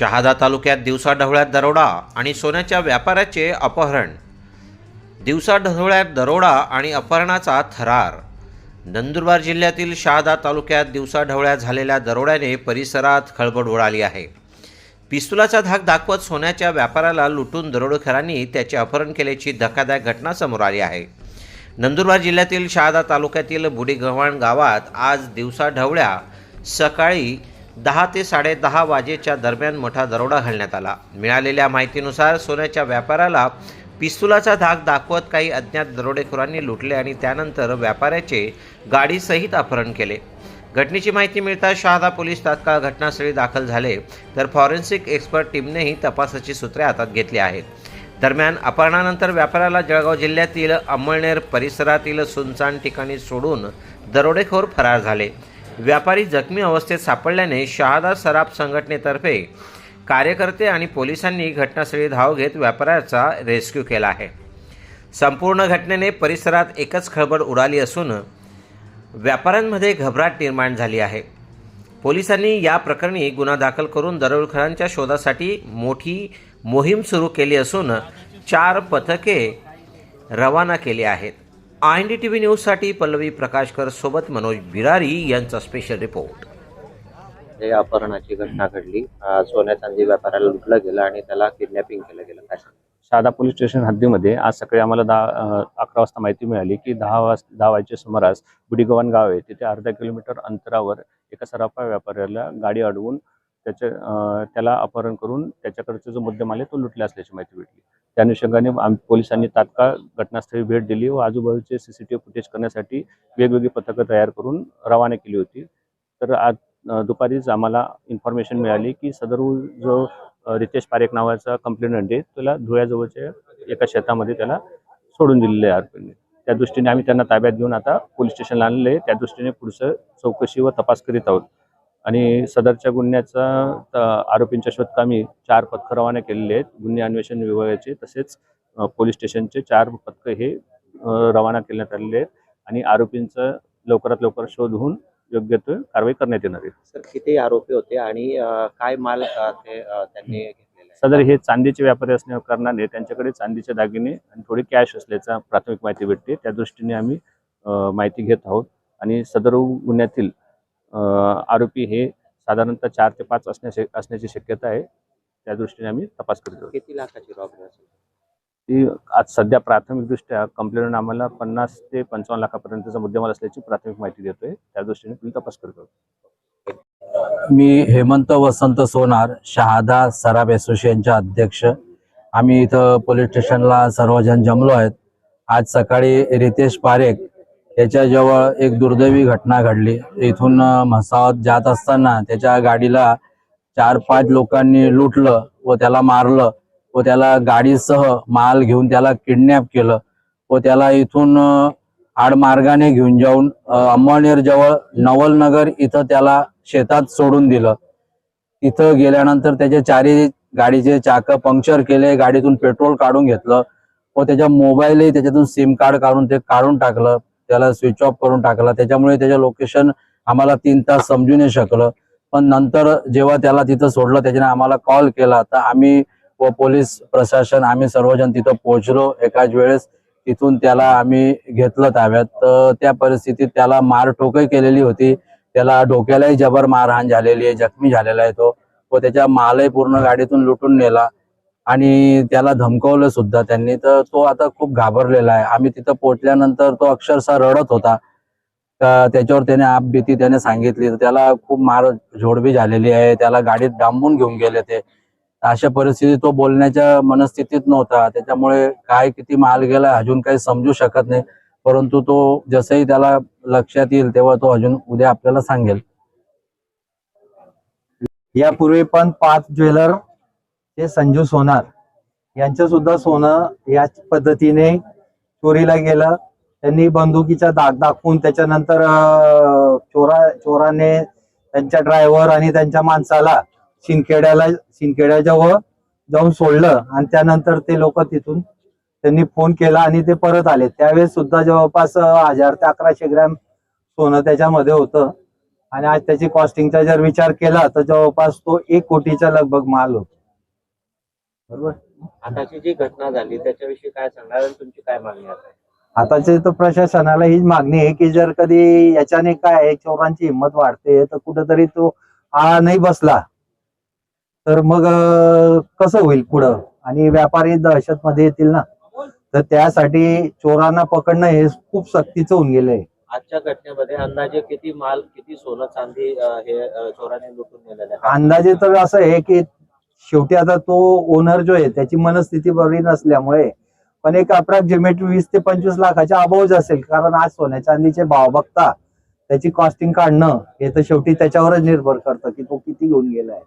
शहादा तालुक्यात दिवसा ढवळ्यात दरोडा आणि सोन्याच्या व्यापाऱ्याचे अपहरण. दिवसा ढवळ्यात दरोडा आणि अपहरणाचा थरार. नंदुरबार जिल्ह्यातील शहादा तालुक्यात दिवसा ढवळ्यात झालेल्या दरोड्याने परिसरात खळबळ उडाली आहे. पिस्तुलाचा धाक दाखवत सोन्याच्या व्यापाऱ्याला लुटून दरोडेखोरांनी त्याचे अपहरण केल्याची धक्कादायक घटना समोर आली आहे. नंदुरबार जिल्ह्यातील शहादा तालुक्यातील बुडीगव्हाण गावात आज दिवसा ढवळ्या सकाळी दहा ते साडेदहा वाजेच्या दरम्यान मोठा दरोडा घालण्यात आला. मिळालेल्या माहितीनुसार सोन्याच्या व्यापाराला पिस्तुलाचा धाक दाखवत काही अज्ञात दरोडेखोरांनी लुटले आणि त्यानंतर व्यापाऱ्याचे गाडीसहित अपहरण केले. घटनेची माहिती मिळताच शहादा पोलीस तात्काळ घटनास्थळी दाखल झाले तर फॉरेन्सिक एक्सपर्ट टीमनेही तपासाची सूत्रे हातात घेतली आहेत. दरम्यान अपहरणानंतर व्यापाऱ्याला जळगाव जिल्ह्यातील अंमळनेर परिसरातील सुनसान ठिकाणी सोडून दरोडेखोर फरार झाले. व्यापारी जखमी अवस्थेत सापडल्याने शहादा सराफ संघटनेतर्फे कार्यकर्ते आणि पोलिसांनी घटनास्थळी धाव घेत व्यापाऱ्याचा रेस्क्यू केला आहे. संपूर्ण घटनेने परिसरात एकच खळबळ उडाली असून व्यापाऱ्यांमध्ये घबराट निर्माण झाली आहे. पोलिसांनी या प्रकरणी गुन्हा दाखल करून दरोडखोरांच्या शोधासाठी मोठी मोहीम सुरू केली असून चार पथके रवाना केली आहेत. I N D T V न्यूजसाठी पल्लवी प्रकाशकर सोबत मनोज बिरारी यांचा स्पेशल रिपोर्ट हे अपहरणाची घटना घडली अं, सोन्या चांदी व्यापाऱ्याला लुटलं गेलं आणि त्याला किडनॅपिंग केलं गेलं. काय शहादा पोलीस स्टेशन हद्दीमध्ये आज सकाळी आम्हाला दहा अं, अकरा वाजता माहिती मिळाली की दहा वाज दहा वाजेच्या सुमारास बुडीगव्हाण गाव आहे. तिथे अर्धा किलोमीटर अंतरावर एका सराफा व्यापाऱ्याला गाडी अडवून त्याच्या त्याला अपहरण करून त्याच्याकडचा जो मुद्देमाल आहे तो लुटला असल्याची माहिती भेटली. त्या अनुषंगाने आम पोलिसांनी तात्काळ घटनास्थळी भेट दिली व आजूबाजूचे सीसीटीव्ही फुटेज करण्यासाठी वेगवेगळी पथकं तयार करून रवाना केली होती. तर आज दुपारीच आम्हाला इन्फॉर्मेशन मिळाली की सदर जो रितेश पारेख नावाचा कंप्लेनंट आहे त्याला धुळ्याजवळच्या एका शेतामध्ये त्याला सोडून दिलेलं आहे आरोपींनी. त्या दृष्टीने आम्ही त्यांना ताब्यात घेऊन आता पोलीस स्टेशनला आणले त्या दृष्टीने पुढचं चौकशी व तपास करीत आहोत. आणि सदरच्या गुन्ह्याचा आरोपींच्या शोधकामी चार पथकं रवाना केलेले आहेत. गुन्हे अन्वेषण विभागाचे तसेच पोलीस स्टेशनचे चार पथकं हे रवाना करण्यात आलेले आहेत. आणि आरोपींचं लवकरात लवकर शोध होऊन योग्य तो कारवाई करण्यात येणार आहे. सर किती आरोपी होते आणि काय माल ते त्यांनी सदर हे चांदीचे व्यापारी असण्या कारणाने त्यांच्याकडे चांदीचे दागिने आणि थोडी कॅश असल्याचा प्राथमिक माहिती भेटते. त्या दृष्टीने आम्ही माहिती घेत आहोत. आणि सदर गुन्ह्यातील आरोपी हे साधारणतः चार ते पाच असण्या असण्याची शक्यता आहे. त्या दृष्टीने आम्ही तपास करीत आहोत. किती लाखाची रॉबरी असेल? ती आज सध्या प्राथमिकदृष्ट्या कंप्लेंट आम्हाला पन्नास ते पंचावन्न लाखापर्यंतचा मुद्देमाल असल्याची प्राथमिक माहिती देतोय. त्या दृष्टीने तुम्ही तपास करत आहोत. मी हेमंत वसंत सोनार शहादा सराफ असोसिएशनचे अध्यक्ष. आम्ही इथं पोलीस स्टेशनला सर्वजण जमलो आहेत. आज सकाळी रितेश पारेख याच्याजवळ एक दुर्दैवी घटना घडली. इथून म्हसावत जात असताना त्याच्या गाडीला चार पाच लोकांनी लुटलं व त्याला मारलं व त्याला गाडीसह माल घेऊन त्याला किडनॅप केलं व त्याला इथून आडमार्गाने घेऊन जाऊन अंमळनेर जवळ नवलनगर इथं त्याला शेतात सोडून दिलं. तिथं गेल्यानंतर त्याचे चारी गाडीचे चाक पंक्चर केले गाडीतून पेट्रोल काढून घेतलं व त्याच्या मोबाईलही त्याच्यातून सिम कार्ड काढून ते काढून टाकलं. त्याला स्विच ऑफ करून टाकला. त्याच्यामुळे त्याच्या लोकेशन आम्हाला तीन तास समजू नाही शकलं. पण नंतर जेव्हा त्याला तिथं सोडलं त्याच्याने आम्हाला कॉल केला. तर आम्ही व पोलीस प्रशासन आम्ही सर्वजण तिथं पोहोचलो. एकाच वेळेस तिथून त्याला आम्ही घेतलं ताब्यात. तर त्या परिस्थितीत त्याला मारठोकही केलेली होती. त्याला डोक्यालाही जबर मारहाण झालेली आहे जखमी झालेला आहे तो. व त्याच्या मालही पूर्ण गाडीतून लुटून नेला. आणि त्याला धमकवलं सुद्धा त्यांनी. तर तो आता खूप घाबरलेला आहे. आम्ही तिथं पोचल्यानंतर तो अक्षरशः रडत होता. त्याच्यावर त्याने आपबीती त्याने सांगितली. तर त्याला खूप मार झोडबी झालेली आहे. त्याला गाडीत डांबून घेऊन गेले ते. अशा परिस्थितीत तो बोलण्याच्या मनस्थितीत नव्हता. त्याच्यामुळे काय किती माल गेला अजून काही समजू शकत नाही. परंतु तो जसंही त्याला लक्षात येईल तेव्हा तो अजून उद्या आपल्याला सांगेल. यापूर्वी पण पाच ज्वेलर ते संजू सोनार यांचं सुद्धा सोनं याच पद्धतीने चोरीला गेलं. त्यांनी बंदुकीचा दाग दाखवून त्याच्यानंतर चोरा चोराने त्यांच्या ड्रायव्हर आणि त्यांच्या माणसाला शिंदखेड्याला शिंदखेड्याजवळ जाऊन सोडलं आणि त्यानंतर ते लोक तिथून त्यांनी फोन केला आणि ते परत आले. त्यावेळेस सुद्धा जवळपास हजार ते अकराशे ग्रॅम सोनं त्याच्यामध्ये होतं. आणि आज त्याची कॉस्टिंगचा जर विचार केला तर जवळपास तो एक कोटीचा लगभग माल होतो. बरोबर? आताची जी घटना झाली त्याच्याविषयी काय सांगणार आणि तुमची काय मागणी आहे आताचे तर प्रशासनाला हीच मागणी आहे की जर कधी याच्याने काय चोरांची हिंमत वाढते तर कुठंतरी तो हा नाही बसला. तर मग कसं होईल पुढं? आणि व्यापारी दहशत मध्ये येतील ना? तर त्यासाठी चोरांना पकडणं हे खूप सक्तीचं होऊन गेलंय. आजच्या घटनेमध्ये अंदाजे किती माल किती सोनं चांदी हे चोरांनी लुटून नेलेलं आहे? अंदाजे तर असं आहे की शेवटी आता तो ओनर जो आहे त्याची मनस्थिती बरी नसल्यामुळे पण एक अप्रॉक्सिमेट वीस ते पंचवीस लाखाच्या अबावच असेल कारण आज सोन्या चांदीचे भाव बघता त्याची कॉस्टिंग काढणं हे तर शेवटी त्याच्यावरच निर्भर करतं की तो किती घेऊन गेलाय.